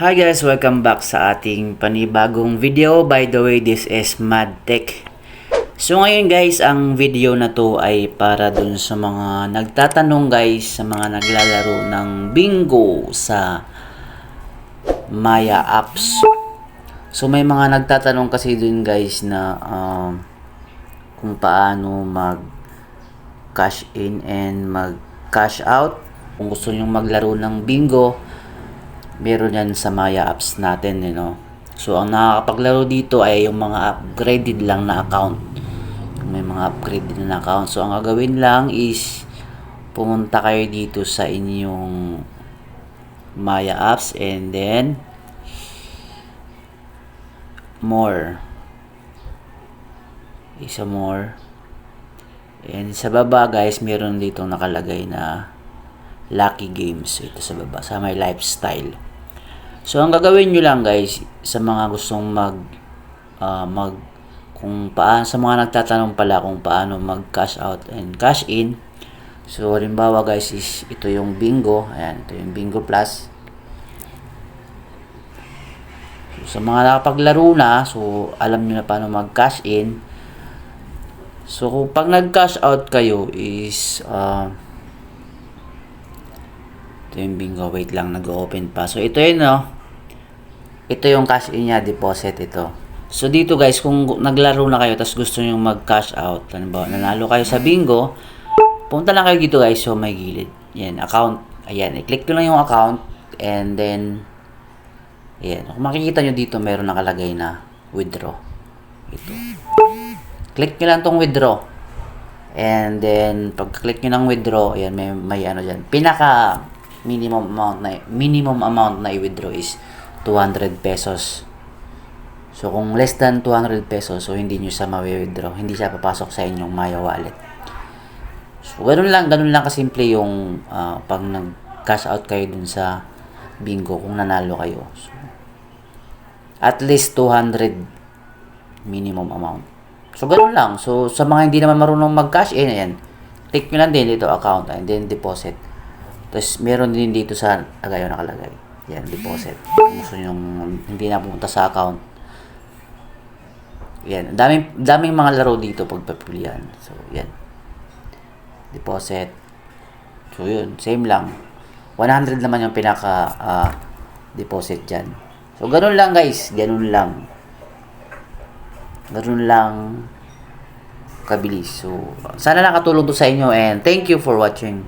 Hi guys, welcome back sa ating panibagong video. By the way, this is MadTech. So ngayon guys, ang video na to ay para dun sa mga nagtatanong guys, sa mga naglalaro ng bingo sa Maya apps. So may mga nagtatanong kasi dun guys na um, kung paano mag cash in and mag cash out. Kung gusto nyo maglaro ng bingo, meron yan sa Maya apps natin, you know. So, ang nakakapaglaro dito ay yung mga upgraded lang na account. May mga upgraded na account. So, ang gagawin lang is pumunta kayo dito sa inyong Maya apps and then more. Isa more. And sa baba guys, meron dito nakalagay na Lucky Games. Ito sa baba, sa may lifestyle. So, ang gagawin nyo lang guys, sa mga gustong mag, ah, mag, kung paano, sa mga nagtatanong pala kung paano mag cash out and cash in. So, halimbawa guys, is ito yung bingo. Ayan, ito yung bingo plus. So, sa mga nakapaglaro na, so, alam nyo na paano mag cash in. So, kung pag nag-cash out kayo is, ah, ito yung bingo. Wait lang, nag-open pa. So, ito yun, no? Ito yung cash in niya, deposit ito. So, dito guys, kung naglaro na kayo, tapos gusto nyo mag-cash out, ba, nanalo kayo sa bingo, punta lang kayo dito guys, so may gilid. Yan, account. Ayan, i-click nyo lang yung account, and then, ayan. Kung makikita nyo dito, meron nakalagay na withdraw. Ito. Click nyo lang tong withdraw. And then, pag-click nyo ng withdraw, ayan, may, may ano dyan. Pinaka minimum amount na, minimum amount na i-withdraw is 200 pesos. So, kung less than 200 pesos, so hindi nyo siya ma-withdraw. Hindi siya papasok sa inyong Maya wallet. So, ganun lang, ganun lang kasimple yung ah, pag nag-cash out kayo dun sa bingo kung nanalo kayo. So, at least 200 minimum amount. So, ganun lang. So, sa mga hindi naman marunong mag-cash in, ayan, click nyo lang din dito, account, and then deposit. Tapos, meron din dito sa, agayo nakalagay. Yan, deposit. Kung gusto nyo hindi na pumunta sa account. Yan, daming, daming mga laro dito pagpapilian. So, yan. Deposit. So, yun, same lang. 100 naman yung pinaka ah, deposit dyan. So, ganun lang guys. Ganun lang. Ganun lang kabilis. So, sana nakatulong to sa inyo and thank you for watching.